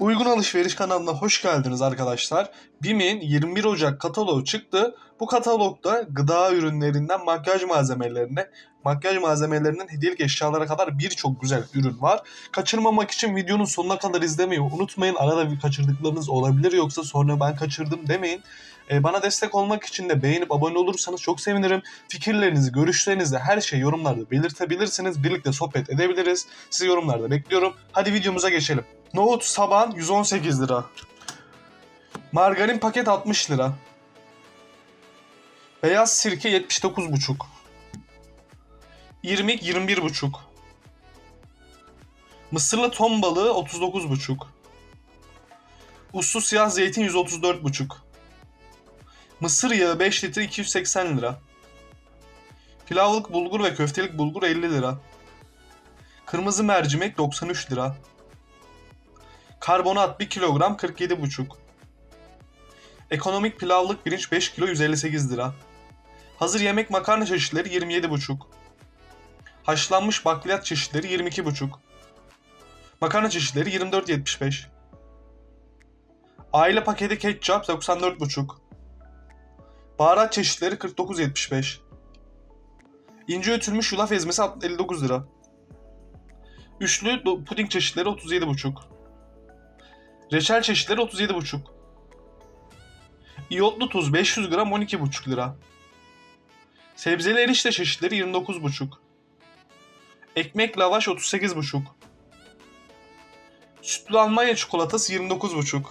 Uygun Alışveriş kanalına hoş geldiniz arkadaşlar. BİM'in 21 Ocak kataloğu çıktı. Bu katalogda gıda ürünlerinden makyaj malzemelerine, makyaj malzemelerinden hediyelik eşyalara kadar birçok güzel ürün var. Kaçırmamak için videonun sonuna kadar izlemeyi unutmayın. Arada bir kaçırdıklarınız olabilir yoksa sonra ben kaçırdım demeyin. Ee, bana destek olmak için de beğenip abone olursanız çok sevinirim. Fikirlerinizi, görüşlerinizi her şey yorumlarda belirtebilirsiniz. Birlikte sohbet edebiliriz. Sizi yorumlarda bekliyorum. Hadi videomuza geçelim. Nohut saban 118 lira. Margarin paket 60 lira. Beyaz sirke 79,5. İrmik 21,5. Mısırlı ton balığı 39,5. Uslu siyah zeytin 134,5. Mısır yağı 5 litre 280 lira. Pilavlık bulgur ve köftelik bulgur 50 lira. Kırmızı mercimek 93 lira. Karbonat 1 kilogram 47,5. Ekonomik pilavlık pirinç 5 kilo 158 lira. Hazır yemek makarna çeşitleri 27,5. Haşlanmış bakliyat çeşitleri 22,5. Makarna çeşitleri 24,75. Aile paketi ketçap 94,5. Baharat çeşitleri 49,75. İnce ötülmüş yulaf ezmesi 59 lira. Üçlü puding çeşitleri 37,5. Reçel çeşitleri 37,5. İyotlu tuz 500 gram 12,5 lira. Sebzeli erişte çeşitleri 29,5. Ekmek lavaş 38,5. Sütlü Almanya çikolatası 29,5.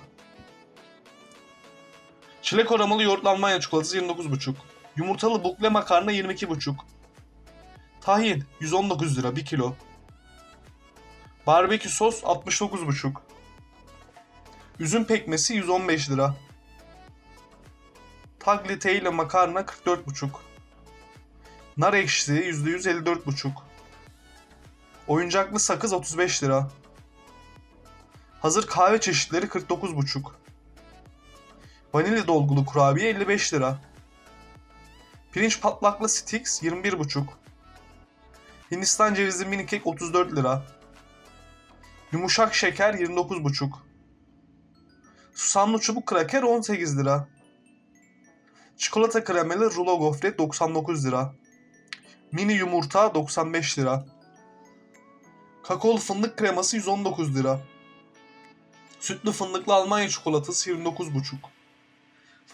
Çilek aromalı yoğurtlu Almanya çikolatası 29,5. Yumurtalı bukle makarna 22,5. Tahin 119 lira 1 kilo. Barbekü sos 69,5. Üzüm pekmesi 115 lira. Tagliatelle makarna 44,5. Nar ekşisi %100 54,5. Oyuncaklı sakız 35 lira. Hazır kahve çeşitleri 49,5. Vanilya dolgulu kurabiye 55 lira. Pirinç patlaklı sticks 21,5. Hindistan cevizli mini kek 34 lira. Yumuşak şeker 29,5. Susamlı çubuk kraker 18 lira. Çikolata kremeli rulo gofret 99 lira. Mini yumurta 95 lira. Kakaolu fındık kreması 119 lira. Sütlü fındıklı Almanya çikolatası 29,5.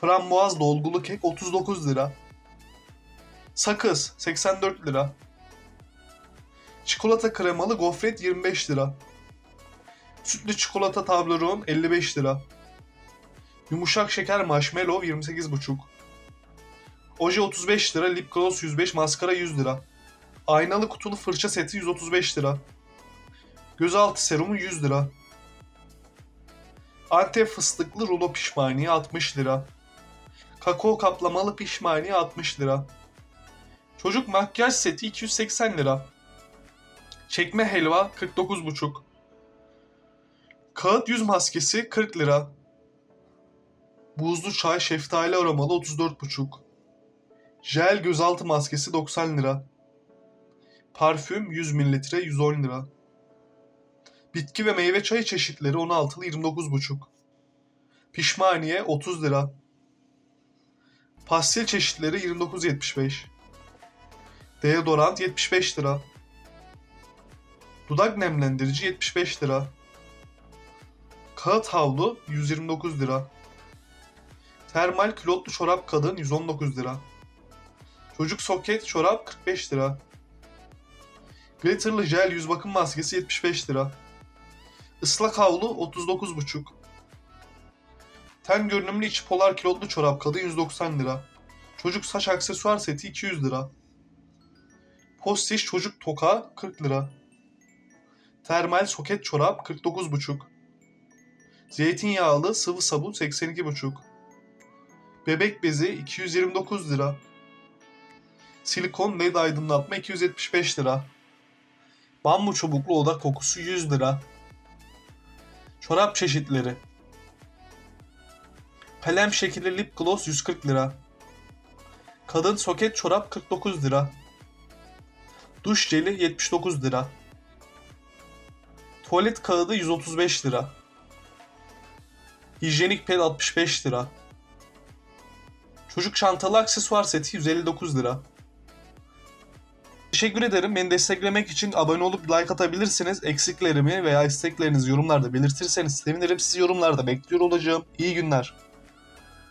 Frambuaz dolgulu kek 39 lira. Sakız 84 lira. Çikolata kremalı gofret 25 lira. Sütlü çikolata tableron 55 lira. Yumuşak şeker marshmallow 28,5. Oje 35 lira, lip gloss 105, maskara 100 lira. Aynalı kutulu fırça seti 135 lira. Gözaltı serumu 100 lira. Antep fıstıklı rulo pişmaniye 60 lira. Kakao kaplamalı pişmaniye 60 lira. Çocuk makyaj seti 280 lira. Çekme helva 49,5. Kağıt yüz maskesi 40 lira. Buzlu çay şeftali aromalı 34,5. Jel gözaltı maskesi 90 lira. Parfüm 100 mililitre 110 lira. Bitki ve meyve çayı çeşitleri 16'lı 29,5. Pişmaniye 30 lira. Pastil çeşitleri 29,75. Deodorant 75 lira. Dudak nemlendirici 75 lira. Kağıt havlu 129 lira. Termal külotlu çorap kadın 119 lira. Çocuk soket çorap 45 lira. Glitterlı jel yüz bakım maskesi 75 lira. Islak havlu 39,5. Ten görünümlü içi polar kilotlu çorap kadın 190 lira. Çocuk saç aksesuar seti 200 lira. Postiş çocuk toka 40 lira. Termal soket çorap 49,5. Zeytinyağlı sıvı sabun 82,5. Bebek bezi 229 lira. Silikon led aydınlatma 275 lira. Bambu çubuklu oda kokusu 100 lira. Çorap çeşitleri. Pelem şekilli lip gloss 140 lira. Kadın soket çorap 49 lira. Duş jeli 79 lira. Tuvalet kağıdı 135 lira. Hijyenik ped 65 lira. Çocuk çantalı aksesuar seti 159 lira. Teşekkür ederim. Beni desteklemek için abone olup like atabilirsiniz. Eksiklerimi veya isteklerinizi yorumlarda belirtirseniz sevinirim. Sizi yorumlarda bekliyor olacağım. İyi günler.